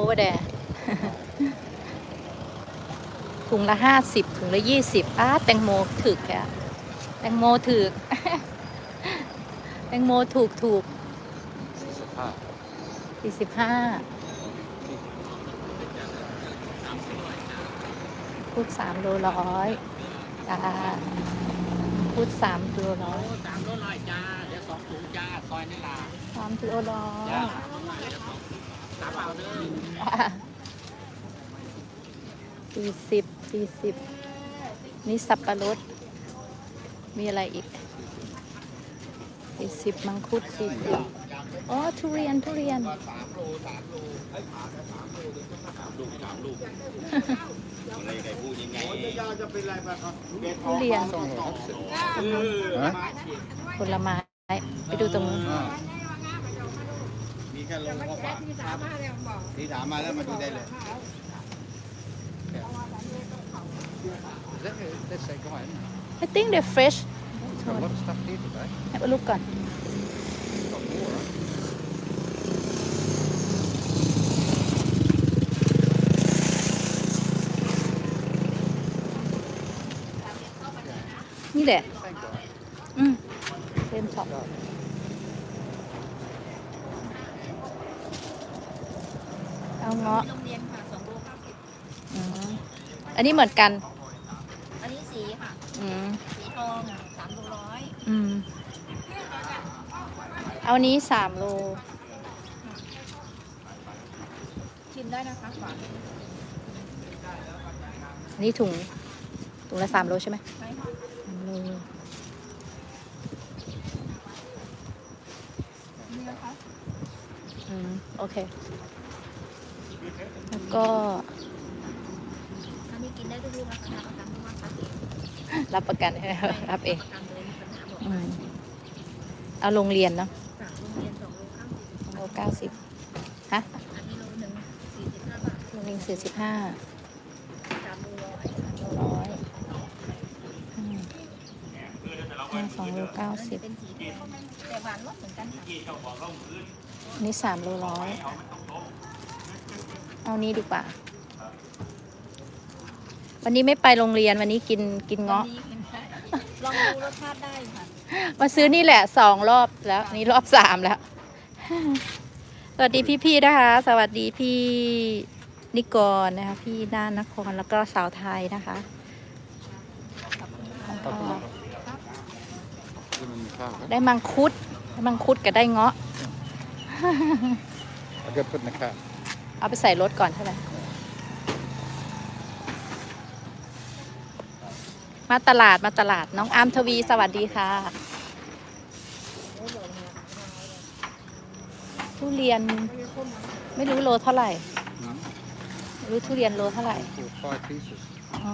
over there ถุงละห้าสิบถุงละยี่สิบอ้าแตงโมถึกอะแตงโมถึก แตงโมถูกถูกสภาพสี่สิบห้าพูดสามโลร้อยจ้าพูดสามโลร้อยสามโลร้อยจ้า เดี๋ยวสองถุงจ้า ซอยนี่ล่ะสามโลร้อยจ้า สามเอาเด้อสี่สิบสี่สิบนี่สับปะรด มีอะไรอีกสี่สิบมังคุดสี่สิบอ๋อ ทุเรียน ทุเรียนอะไรใครพูดยังไงทุเรียนต้องรอครับฮะผลไม้ ไปดูตรงนู้นอ่ามี แค่ลงข้อความที่ถามมาแล้วมาดูได้เลย Let me, let's say, go on. I think they're fresh It's got a lot of stuff here today. ให้ไปลูกก่อน It's got more. นี่แหละ Thank God. อืม เต็มช็อปเอาเงาะโรงเรียนค่ะสองโลเก้าสิบอืมอันนี้เหมือนกัน อันนี้สีค่ะ อืมสีทองสามโลร้อยอืมเอานี้สามโล ชิมได้นะคะหวานอันนี้ถุง ถุงละสามโลใช่ไหมใช่ค่ะสามโลนี่นะคะอืม โอเค แล้วก็อันนี้กินได้ทุกลูกนะคะรับประกันทุกวันค่ะเองรับประกันให้รับเองประกันเลยมีปัญหาบอกอืมเอาโรงเรียนเนาะจากโรงเรียนสองโลเก้าสิบโลเก้าสิบฮะอันนี้โลหนึ่งสี่สิบห้าบาทโรงเรียนสี่สิบห้าสามโลร้อยร้อยอืมห้าสองโลเก้าสิบเป็นสีแดงแต่หวานรสเหมือนกันค่ะอันนี้สามโลร้อย เอานี้ดีกว่า วันนี้ไม่ไปโรงเรียนวันนี้กินกินเงาะวันนี้กินได้ลองดูรสชาติได้ค่ะ มาซื้อนี่แหละสองรอบแล้ว นี่รอบสามแล้ว สวัสดีพี่ๆนะคะ สวัสดีพี่นิกรนะคะ พี่ด้านนครแล้วก็สาวไทยนะคะแล้วก็ Give them the car. huh? ได้มังคุดได้มังคุดกับได้เงาะ I'll go put in the car. เอาไปใส่รถก่อนใช่ไหมมาตลาดมาตลาดน้องอามทวีสวัสดีค่ะ ทุเรียนไม่รู้โลเท่าไหร่ Hmm? ไม่รู้ทุเรียนโลเท่าไหร่ For five pieces อ๋อ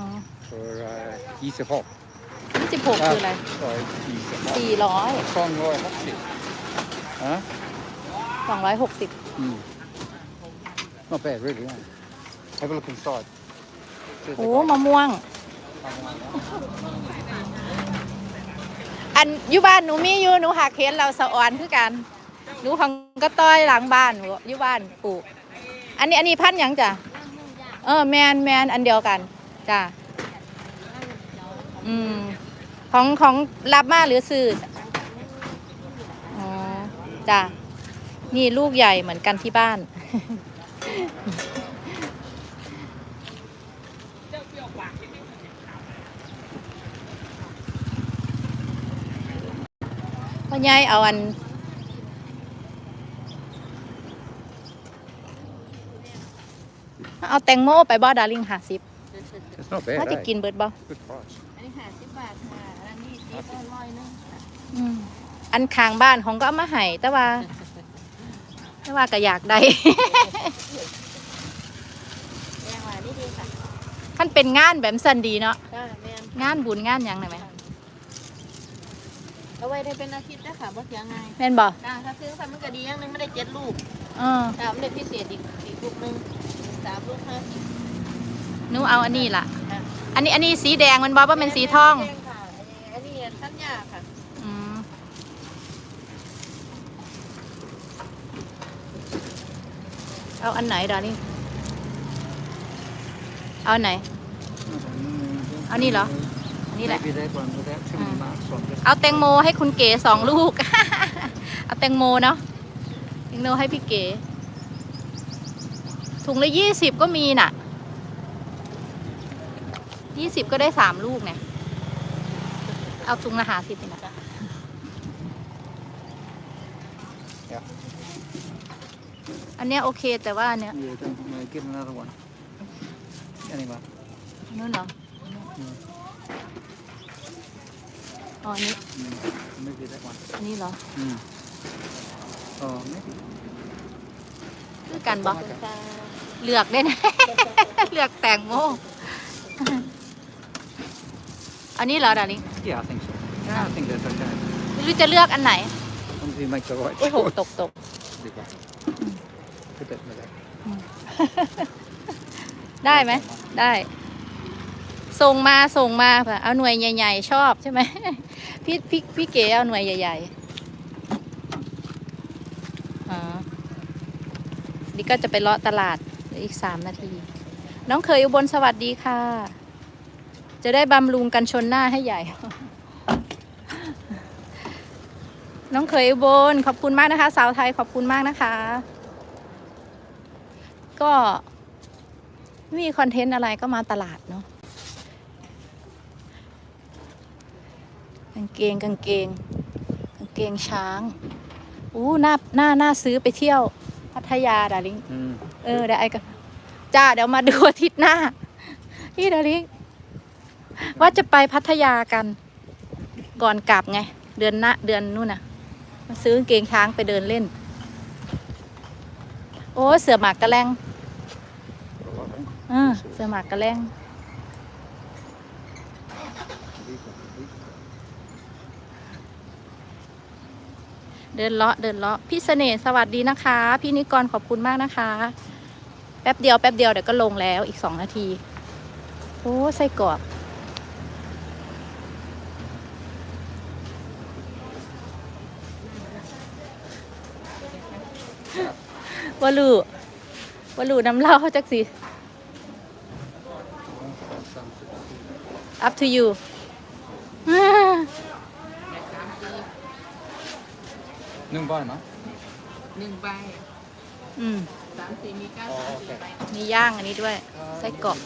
for uh, 26. ยี่สิบหกคืออะไร sorry, 26. สี่ร้อย Song Roy Hoxie. Huh? สองร้อยหกสิบ Mm. Not bad, really. Yeah. Have a look inside. See if โอ้ they got- มะม่วง อันอยู่บ้านหนูมีอยู่หนูหักเห็นเราสะออนคือกันหนูของก็ต้อยหลังบ้านหนูอยู่บ้านปลูก อันนี้อันนี้พันธุ์หยังจ้ะเออแมนแมนอันเดียวกันจ้ะอืมของของรับมาหรือซื้ออ๋อจ้ะนี่ลูกใหญ่เหมือนกันที่บ้าน พ่อยายเอาอัน เอาแตงโมไปบ่ดาริงหาสิบ It's not bad. ถ้าจะ eh? กินเบิดบ่ Good price. อันนี้ห้าสิบบาทค่ะอันนี้สีก็ร้อยหนึงค่ะ อืมอันข้างบ้านของก็เอามาให้แต่ว่า แต่ว่าก็อยากได้แดงหวานนี่ดีค่ะท่านเป็นงานแบบสันดีเนาะจ้าแมนงานบุญงานหยังได้ไหมเอาไว้ได้เป็นอาทิตย์นะคะบ่เสียง่ายแม่นบ่จ้าถ้าซื้อไปมันก็ดีอย่างหนึงไม่ได้เจ็ดลูกเออจ้ามันได้พิเศษอีกอีกลูกหนึงสามลูกห้าสิบหนูเอาอันนี้ล่ะค่ะอันนี้อันนี้สีแดงมันบ่ว่าเป็นสีทอง แดค่ะอันนี้ท่านยาค่ะ อืม เอาอันไหนดาริงอเอาไหน เอานี่เหรอ อันนี้แหละ เอาแตงโมให้คุณเก๋สองลูก เอาแตงโมเนาะ แตงโมให้พี่เก๋ ถุงละยี่สิบก็มีน่ะ ยี่สิบก็ได้สามลูกเนี่ย เอาถุงละหาสิบนี่นะ Yeah. อันเนี้ยโอเคแต่ว่าอันเนี้ย Yeah, don't no, get another one. Anyway, นู่นเหรออ๋ออันนี้ mm, maybe that one. อันนี้เหรอ Mm. Oh, maybe. คือกันบอกเลือกได้นะ เลือกแตงโมอันนี้เหรอดาริง Yeah, I think so. Yeah, I think that's okay. ไม่รู้จะเลือกอันไหน As long as you make the right โอ้โห choice. ตกตก There you go. Put that in the back. ได้ไหมได้ ส่งมาส่งมาค่ะเอาหน่วยใหญ่ ๆ ชอบใช่ไหมพี่พี่พี่เก๋เอาหน่วยใหญ่ๆอ๋อนี่ก็จะไปเลาะตลาดอีกสามนาที น้องเคยอุบลสวัสดีค่ะ จะได้บำรุงกันชนหน้าให้ใหญ่ น้องเคยอุบลขอบคุณมากนะคะ สาวไทยขอบคุณมากนะคะ ก็ ม่มีคอนเทนต์อะไรก็มาตลาดเนาะกางเกงกางเกงกางเกงช้างอู้น่าน่าน่าซื้อไปเที่ยวพัทยาดาริง Mm. เออเดี๋ยวไอ้กันจ้าเดี๋ยวมาดูอาทิตย์หน้าพี่ดาริงว่าจะไปพัทยากัน ก่อนกลับไง เดือนหน้าเดือนนู่นน่ะมาซื้อกางเกงช้างไปเดินเล่น โอ้เสือหมากกระแลง Got a lot, eh? เออเสือหมากกระแลงเดินเลาะเดินเลาะพี่เสน่ห์สวัสดีนะคะ พี่นิกรขอบคุณมากนะคะ แป๊บเดียวแป๊บเดียวเดี๋ยวก็ลงแล้วอีกสองนาที โอ้ไส้กรอกวาลูวาลูน้ำเล้าจักสิ up to you นึ่งบ้านเนาะหนึ่งใบอืมสามสี่มีเก้าอ๋อสามโอเคสี่ใบมีย่างอันนี้ด้วย ไส้กรอก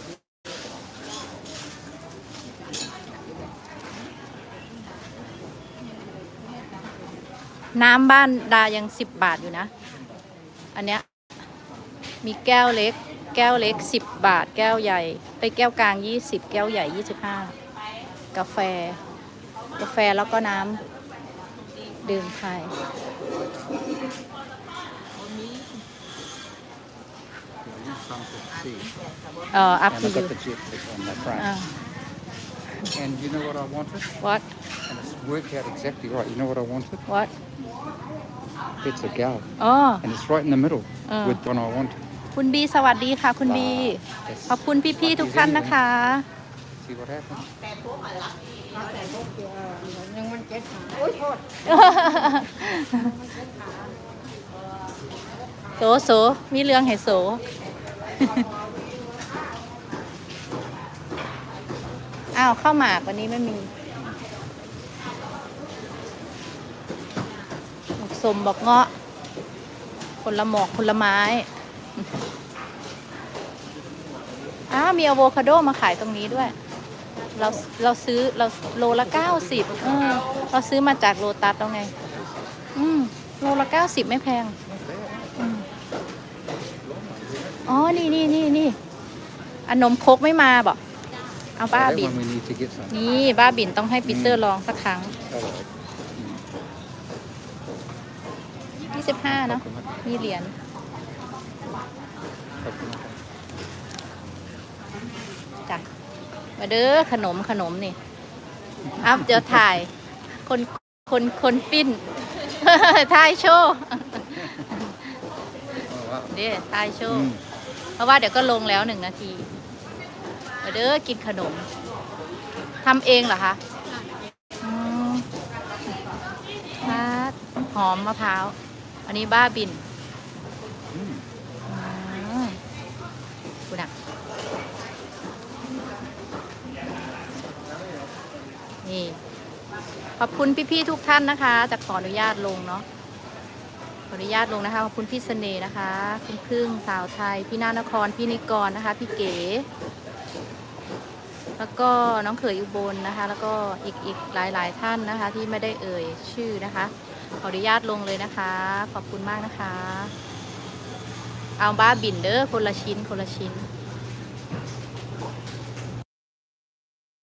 น้ำบ้านดายังสิบบาทอยู่นะ อันเนี้ยมีแก้วเล็ก แก้วเล็กสิบบาท แก้วใหญ่ ไปแก้วกลางยี่สิบแก้วใหญ่ยี่สิบห้ากาแฟ กาแฟแล้วก็น้ำดื่มไทย Some to see. เอ่อ up And to I you got the jet set on that front. อ่า And you know what I wanted? what And it's worked out exactly right. You know what I wanted? what It's a gal. อ๋อ And it's right in the middle Ah. with what I wanted. คุณบีสวัสดีค่ะ คุณบี Yes. ขอบคุณพี่ๆทุกท่านนะคะ See what happens. ยังมันเจ็ดโอ้ยโทษโสโสมีเรื่องให้โสอ้าวข้าวหมากวันนี้ไม่มีบอกสมบอกเงาะผลหมอกผลไม้ อ้าวมีอะโวคาโดมาขายตรงนี้ด้วย เราเราซื้อเราโลละเก้าสิบเออเราซื้อมาจากโลตัสแล้วไง อืมโลละเก้าสิบไม่แพงอ๋อ นี่นี่นี่นี่อนนมครกไม่มาบอกเอาบ้า That บิน one we need to get some. นี่บ้าบินต้องให้ปีเตอร์ลองสักครั้ง All right. 25 เนาะมีเหรียญ จ้ะ มาเด้อขนมขนมนี่อ้าวเดี๋ยวถ่าย คนคนคนปิ้นถ่ายโชว์ Oh, wow. เด้ถ่ายโชว์ Mm. เพราะว่าเดี๋ยวก็ลงแล้วหนึ่งนาทีมาเด้อกินขนมทำเองเหรอคะอืมครับหอมมะพร้าว อันนี้บ้าบิน Mm. อืมคุณอะ อบคุณพี่ๆทุกท่านนะคะ จะขออนุญาตลงเนาะ ขออนุญาตลงนะคะ ขอบคุณพี่เสน่ห์นะคะ คุณพึ่งสาวไทย พี่นานคร พี่นิกรนะคะ พี่เก๋ แล้วก็น้องเขยอุบลนะคะ แล้วก็อีกอีกหลายๆท่านนะคะ ที่ไม่ได้เอ่ยชื่อนะคะ ขออนุญาตลงเลยนะคะ ขอบคุณมากนะคะ เอาบ้าบินเด้อคนละชิ้นคนละชิ้น